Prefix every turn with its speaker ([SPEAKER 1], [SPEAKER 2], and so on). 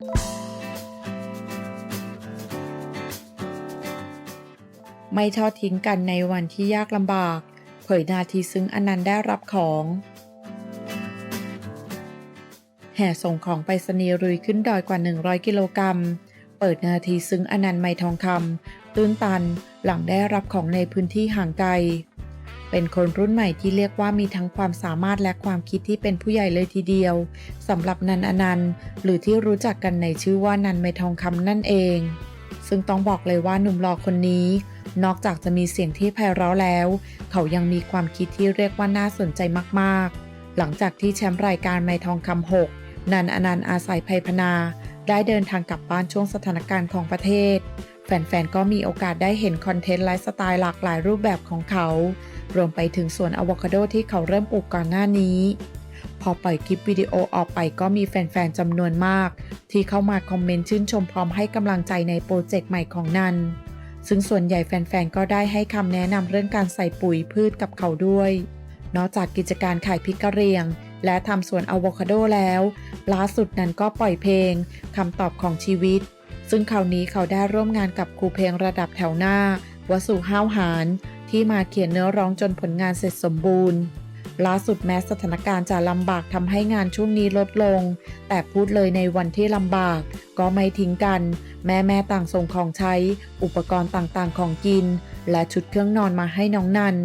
[SPEAKER 1] ไม่ทอดทิ้งกันในวันที่ยากลำบาก เผยนาทีซึ้งอนันต์ได้รับของ แห่ส่งของไปรษณีรุยขึ้นดอยกว่า 100 กิโลกรัม เปิดนาทีซึ้งอนันต์ไม่ทองคำตื้นตันหลังได้รับของในพื้นที่ห่างไกล เป็นคนรุ่นใหม่ที่เรียกว่ามีทั้งความสามารถและความคิดที่เป็นผู้ใหญ่เลยทีเดียวสำหรับนันอนันต์ หรือที่รู้จักกันในชื่อว่านันไม่ทองคำนั่นเอง ซึ่งต้องบอกเลยว่าหนุ่มหล่อคนนี้ นอกจากจะมีเสียงที่ไพเราะแล้ว เขายังมีความคิดที่เรียกว่าน่าสนใจมากๆ หลังจากที่แชมป์รายการไม่ทองคำหกนันอนันต์อาศัยภัยพนา ได้เดินทางกลับบ้านช่วงสถานการณ์ของประเทศ แฟนๆ ก็มีโอกาสได้เห็นคอนเทนต์ไลฟ์สไตล์หลากหลายรูปแบบของเขา รวมไปถึงสวนอะโวคาโดที่เขาเริ่มปลูกก่อนหน้านี้ พอปล่อยคลิปวิดีโอออกไปก็มีแฟนๆ จำนวนมาก ที่เข้ามาคอมเมนต์ชื่นชมพร้อมให้กำลังใจในโปรเจกต์ใหม่ของนัน ซึ่งส่วนใหญ่แฟนๆ ก็ได้ให้คำแนะนำเรื่องการใส่ปุ๋ยพืชกับเขาด้วย นอกจากกิจการขายพริกกะเหรี่ยง และทำสวนอะโวคาโดแล้ว ล่าสุดนั้นก็ปล่อยเพลงคำตอบของชีวิต ซึ่งคราวนี้เขาได้ร่วมงานกับครูเพลงระดับแถวหน้าวสุห้าวหารที่มาเขียนเนื้อร้องจนผลงานเสร็จสมบูรณ์ล่าสุดแม้สถานการณ์จะลำบากทำให้งานช่วงนี้ลดลง แต่พูดเลยในวันที่ลำบาก ก็ไม่ทิ้งกัน แม่แม่ต่างส่งของใช้ อุปกรณ์ต่างๆของกิน และชุดเครื่องนอนมาให้น้องนัน